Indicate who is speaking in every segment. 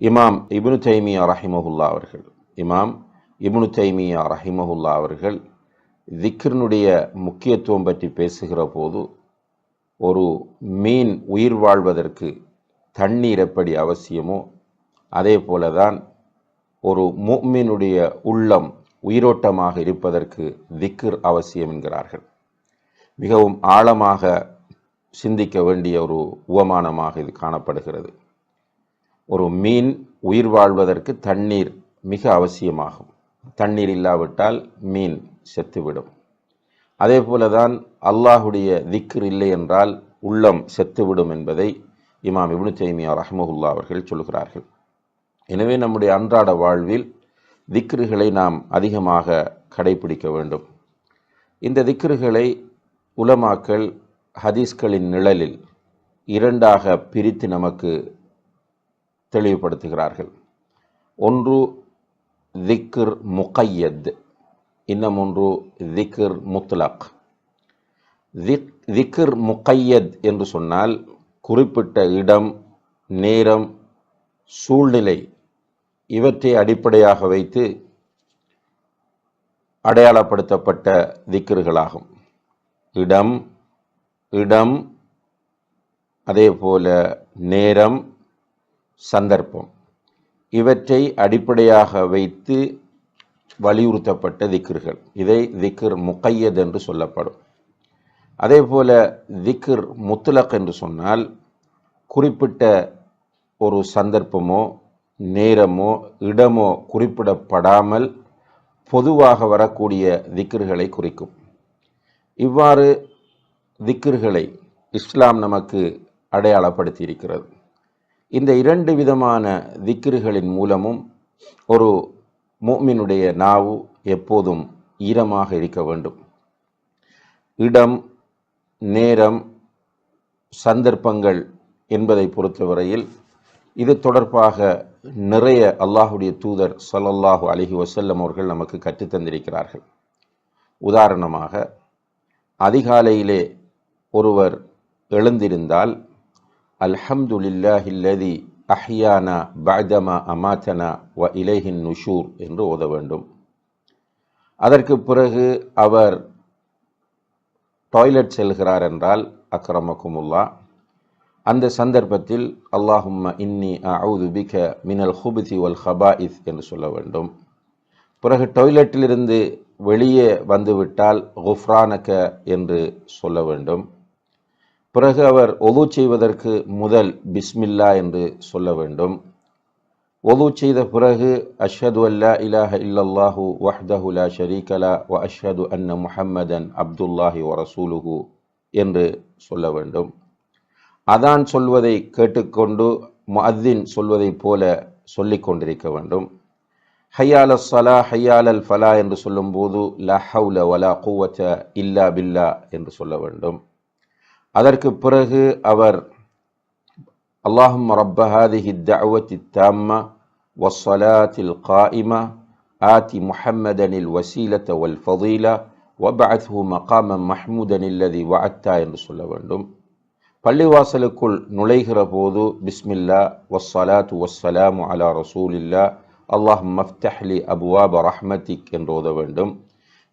Speaker 1: இமாம் இப்னு தைமியா ரஹிமஹுல்லா அவர்கள். இமாம் இப்னு தைமியா ரஹிமஹுல்லா அவர்கள் திக்ரினுடைய முக்கியத்துவம் பற்றி பேசுகிற போது ஒரு மீன் உயிர் வாழ்வதற்கு தண்ணீர் எப்படி அவசியமோ அதே போல தான் ஒரு முஃமினுடைய உள்ளம் உயிரோட்டமாக இருப்பதற்கு திக்ர் அவசியம் என்கிறார்கள். மிகவும் ஆழமாக சிந்திக்க வேண்டிய ஒரு உவமானமாக இது காணப்படுகிறது. ஒரு மீன் உயிர் வாழ்வதற்கு தண்ணீர் மிக அவசியமாகும். தண்ணீர் இல்லாவிட்டால் மீன் செத்துவிடும். அதே போலதான் அல்லாஹுடைய திக்ர் இல்லை என்றால் உள்ளம் செத்துவிடும் என்பதை இமாம் இப்னு தைமியா ரஹமகுல்லா அவர்கள் சொல்கிறார்கள். எனவே நம்முடைய அன்றாட வாழ்வில் திக்ருகளை நாம் அதிகமாக கடைபிடிக்க வேண்டும். இந்த திக்ருகளை உலமாக்கள் ஹதீஸ்களின் நிழலில் இரண்டாக பிரித்து நமக்கு தெளிவுபடுத்துகிறார்கள். ஒன்று திக்ர் முகையத். இன்னும் ஒன்று திக்ர் முத்லக். திக் திக்ர் முகையத் என்று சொன்னால் குறிப்பிட்ட இடம் நேரம் சூழ்நிலை இவற்றை அடிப்படையாக வைத்து அடையாளப்படுத்தப்பட்ட திக்ருகளாகும். இடம் இடம் அதே போல நேரம் சந்தர்ப்பம். இவற்றை அடிப்படையாக வைத்து வலியுறுத்தப்பட்ட திக்ருகள். இதை திக்ர் முக்கையத் என்று சொல்லப்படும். அதே போல் திக்ர் முத்துலக் என்று சொன்னால் குறிப்பிட்ட ஒரு சந்தர்ப்பமோ நேரமோ இடமோ குறிப்பிடப்படாமல் பொதுவாக வரக்கூடிய திக்ருகளை குறிக்கும். இவ்வாறு திக்ருகளை இஸ்லாம் நமக்கு அடையாளப்படுத்தி இருக்கிறது இந்த இரண்டு விதமான திக்ருகளின் மூலமும் ஒரு மூமினுடைய நாவு எப்போதும் ஈரமாக இருக்க வேண்டும். இடம் நேரம் சந்தர்ப்பங்கள் என்பதை பொறுத்தவரையில் இது தொடர்பாக நிறைய அல்லாஹுடைய தூதர் சல்லல்லாஹு அலிஹி வசல்லம் அவர்கள் நமக்கு கற்றுத்தந்திருக்கிறார்கள் உதாரணமாக அதிகாலையிலே ஒருவர் எழுந்திருந்தால் அல்ஹம்துலில்லாஹில்லதி அஹ்யானா பஅதமா அமாத்தனா வ இலைஹின் நுஷூர் என்று ஓத வேண்டும். அதற்கு பிறகு அவர் டாய்லெட் செல்கிறார் என்றால் அக்ரமக்குமுல்லா அந்த சந்தர்ப்பத்தில் அல்லாஹும்ம இன்னி அவுது பிக மினல் ஹுபிதி வல் ஹபா இஸ் என்று சொல்ல வேண்டும். பிறகு டாய்லெட்டிலிருந்து வெளியே வந்துவிட்டால் குஃப்ரானக என்று சொல்ல வேண்டும். பிறகு அவர் ஒது செய்வதற்கு முதல் பிஸ்மில்லா என்று சொல்ல வேண்டும். ஒது செய்த பிறகு அஷ்ஹது அல்லா இலாஹ இல்லல்லாஹு வஹ்தஹு லா ஷரீகலா வ அஷ்ஹது அன்ன முஹம்மதன் அப்துல்லாஹி வ ரசூலுஹு என்று சொல்ல வேண்டும். அதான் சொல்வதை கேட்டுக்கொண்டு முஅத்தின் சொல்வதைப் போல சொல்லிக் கொண்டிருக்க வேண்டும். ஹையால் சலா ஹையால் அல் ஃபலா என்று சொல்லும்போது லா ஹவுல வலா குவத்த இல்லா பில்லா என்று சொல்ல வேண்டும். அதற்கு பிறகு அவர் அல்லாஹும் ரப்ப ஹாதிஹி தஅவத்தி தாம்ம வஸ்ஸலாத்தில் காயிமா ஆதி முஹம்மதனில் வசீலத்த வல் ஃபதீலா வபஅத்ஹு மகாம மஹ்மூதன் இல்லதி வஅத்தா என்று சொல்ல வேண்டும் பள்ளிவாசலுக்குள் நுழைகிற போது பிஸ்மில்லா வஸ்ஸலாத்து வஸ்ஸலாமு அலா ரசூலில்லா அல்லாஹ் மஃப்தஹ்லி அபுவாப ரஹ்மத்திக் என்று ஓத வேண்டும்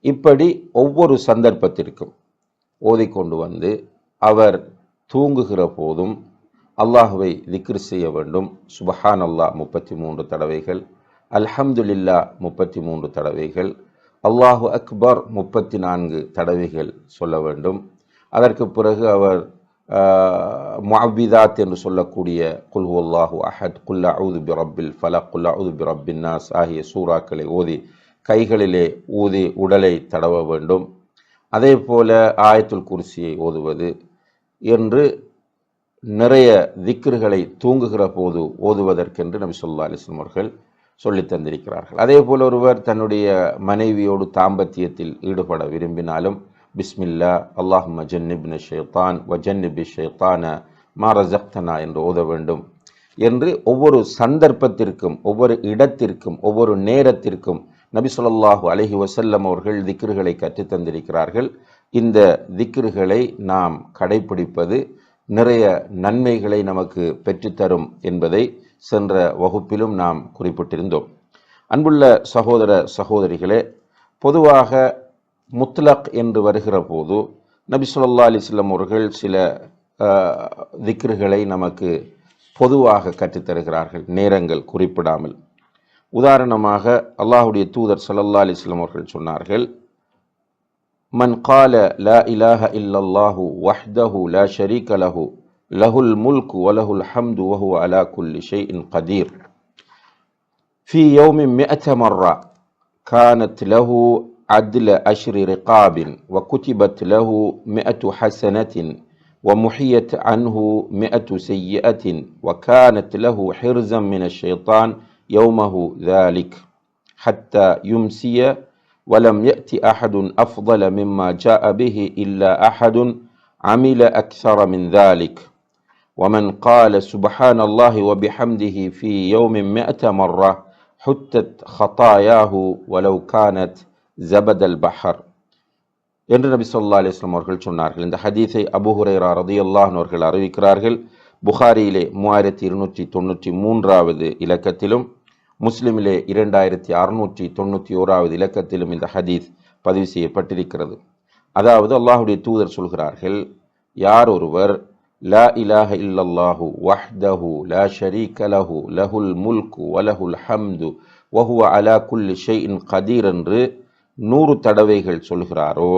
Speaker 1: இப்படி ஒவ்வொரு சந்தர்ப்பத்திற்கும் ஓதிக்கொண்டு வந்து அவர் தூங்குகிற போதும் அல்லாஹுவை திக்ரு செய்ய வேண்டும். சுபஹான் அல்லா முப்பத்தி மூன்று தடவைகள். அல்ஹம்துலில்லா முப்பத்தி மூன்று தடவைகள். அல்லாஹு அக்பர் முப்பத்தி நான்கு தடவைகள் சொல்ல வேண்டும். அதற்கு பிறகு அவர் மாபிதாத் என்று சொல்லக்கூடிய குல் அல்லாஹு அஹத் குல்லா அவுது பிரபில் ஃபலா குல்லா அவுது பி நாஸ் ஆகிய சூறாக்களை ஓதி கைகளிலே ஊதி உடலை தடவ வேண்டும். அதே போல ஆயத்துல் குர்சியை ஓதுவது. என்று நிறைய திக்ருகளை தூங்குகிற போது ஓதுவதற்கென்று நபி சொல்லா அலிஸ்லம் அவர்கள் சொல்லித் தந்திருக்கிறார்கள். அதே போல் ஒருவர் தன்னுடைய மனைவியோடு தாம்பத்தியத்தில் ஈடுபட விரும்பினாலும் பிஸ்மில்லா அல்லாஹ் ஜன்னிப்ன ஷேத்தான் வ ஜன்னிபி ஷேத்தான மாரஜக்தனா என்று ஓத வேண்டும் என்று ஒவ்வொரு சந்தர்ப்பத்திற்கும் ஒவ்வொரு இடத்திற்கும் ஒவ்வொரு நேரத்திற்கும் நபி சொல்லாஹு அலஹி வசல்லம் அவர்கள் திக்ருகளை கற்றுத் தந்திருக்கிறார்கள். இந்த திக்ருகளை நாம் கடைபிடிப்பது நிறைய நன்மைகளை நமக்கு பெற்றுத்தரும் என்பதை சென்ற வகுப்பிலும் நாம் குறிப்பிட்டிருந்தோம். அன்புள்ள சகோதர சகோதரிகளே பொதுவாக முத்லக் என்று வருகிற போது நபி சொல்லா அலிஸ்லம் அவர்கள் சில திக்ருகளை நமக்கு பொதுவாக கற்றுத்தருகிறார்கள் நேரங்கள் குறிப்பிடாமல். உதாரணமாக அல்லாஹுடைய தூதர் சல்லல்லா அலிஸ்லம் அவர்கள் சொன்னார்கள் من قال لا إله إلا الله وحده لا شريك له له الملك وله الحمد وهو على كل شيء قدير. في يوم مئة مرة كانت له عدل أشر رقاب وكتبت له مئة حسنة ومحيت عنه مئة سيئة وكانت له حرزا من الشيطان يومه ذلك حتى يمسي ولم يأت أحد أفضل مما جاء به إلا أحد عمل أكثر من ذلك ومن قال سبحان الله وبحمده في يوم مئة مرة حتت خطاياه ولو كانت زبد البحر என்று நபி சொல்லா அலிஸ்லாம் அவர்கள் சொன்னார்கள் இந்த ஹதீஸை அபுஹுரேரா ரதியல்லாஹன் அவர்கள் அறிவிக்கிறார்கள் புகாரியிலே மூவாயிரத்தி இருநூற்றி தொண்ணூற்றி மூன்றாவது இலக்கத்திலும் முஸ்லிமிலே இரண்டாயிரத்தி அறுநூற்றி தொண்ணூற்றி ஓராவது இலக்கத்திலும் இந்த ஹதீஸ் பதிவு செய்யப்பட்டிருக்கிறது. அதாவது அல்லாஹுடைய தூதர் சொல்கிறார்கள் யார் ஒருவர் லா இலாஹ இல்லல்லாஹு வஹ்தஹு லா ஷரீக லஹு லஹுல் முல்கு வலஹுல் ஹம்து வஹுவ அலா குல்லி ஷெயின் கதீர் என்று நூறு தடவைகள் சொல்கிறாரோ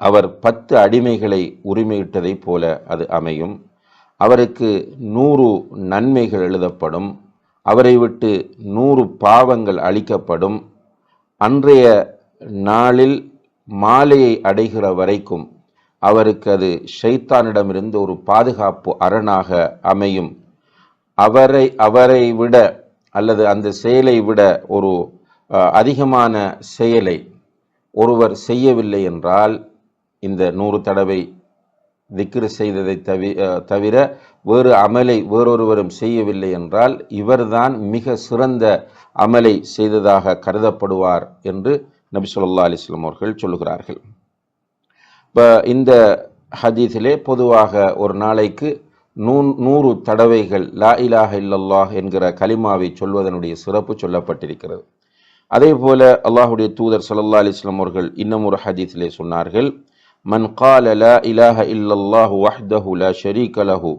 Speaker 1: அவர் பத்து அடிமைகளை உரிமையிட்டதைப் போல அது அமையும். அவருக்கு நூறு நன்மைகள் எழுதப்படும். அவரை விட்டு நூறு பாவங்கள் அளிக்கப்படும் அன்றைய நாளில் மாலையை அடைகிற வரைக்கும் அவருக்கு அது ஷைத்தானிடமிருந்து ஒரு பாதுகாப்பு அரணாக அமையும். அவரை அவரை விட அல்லது அந்த செயலை விட ஒரு அதிகமான செயலை ஒருவர் செய்யவில்லை என்றால் இந்த நூறு தடவை திக்ரு செய்ததை தவி தவிர வேறு அமலை வேறொருவரும் செய்யவில்லை என்றால் இவர்தான் மிக சிறந்த அமலை செய்ததாக கருதப்படுவார் என்று நபி சொல்லா அலிஸ்லாம் அவர்கள் சொல்லுகிறார்கள். இப்போ இந்த ஹதீஸிலே பொதுவாக ஒரு நாளைக்கு நூ நூறு தடவைகள் லா இலாஹ இல்லல்லாஹ் என்கிற கலிமாவை சொல்வதனுடைய சிறப்பு சொல்லப்பட்டிருக்கிறது. அதே போல அல்லாஹுடைய தூதர் சல்லா அலிஸ்லாம் அவர்கள் இன்னும் ஒரு ஹதீஸிலே சொன்னார்கள் மன் கால லா இலாஹ இல்லல்லாஹு வஹ்தஹு லா ஷரீக லஹு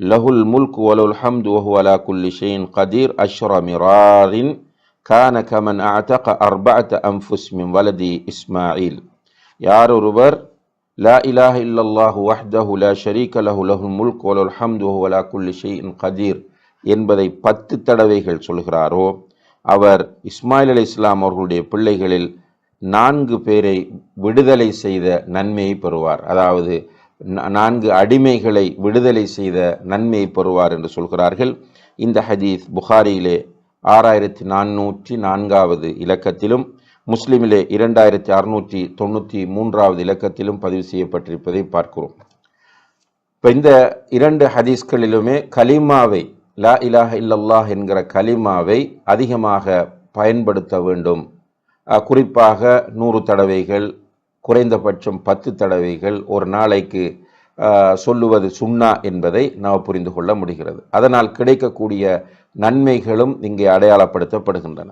Speaker 1: லஹுல் முல்க் வலுல் ஹம்து வஹு அலா குல்லி ஷைன் கதீர் அஷ்ர மிராரின் கான கமன் அஅதக அர்பஅத அன்ஃபுஸ் மின் வலதி இஸ்மாயில் யார் ஒருவர் லா இலாஹ இல்லல்லாஹு வஹ்தஹு லா ஷரீக லஹு லஹுல் முல்க் வலுல் ஹம்து வஹு அலா குல்லி ஷைன் கதீர் என்பதை பத்து தடவைகள் சொல்கிறாரோ. அவர் இஸ்மாயில் அலி இஸ்லாம் அவர்களுடைய பிள்ளைகளில் நான்கு பேரை விடுதலை செய்த நன்மையை பெறுவார். அதாவது நான்கு அடிமைகளை விடுதலை செய்த நன்மையை பெறுவார் என்று சொல்கிறார்கள். இந்த ஹதீஸ் புகாரியிலே ஆறாயிரத்தி நானூற்றி நான்காவது இலக்கத்திலும் முஸ்லிமிலே இரண்டாயிரத்தி அறுநூற்றி தொண்ணூற்றி மூன்றாவது இலக்கத்திலும் பதிவு செய்யப்பட்டிருப்பதை பார்க்கிறோம். இப்போ இந்த இரண்டு ஹதீஸ்களிலுமே கலிமாவை லா இலாஹ இல்லல்லாஹ் என்கிற கலிமாவை அதிகமாக பயன்படுத்த வேண்டும். குறிப்பாக நூறு தடவைகள் குறைந்தபட்சம் பத்து தடவைகள் ஒரு நாளைக்கு சொல்லுவது சுண்ணா என்பதை நாம் புரிந்து கொள்ள முடிகிறது. அதனால் கிடைக்கக்கூடிய நன்மைகளும் இங்கே அடையாளப்படுத்தப்படுகின்றன.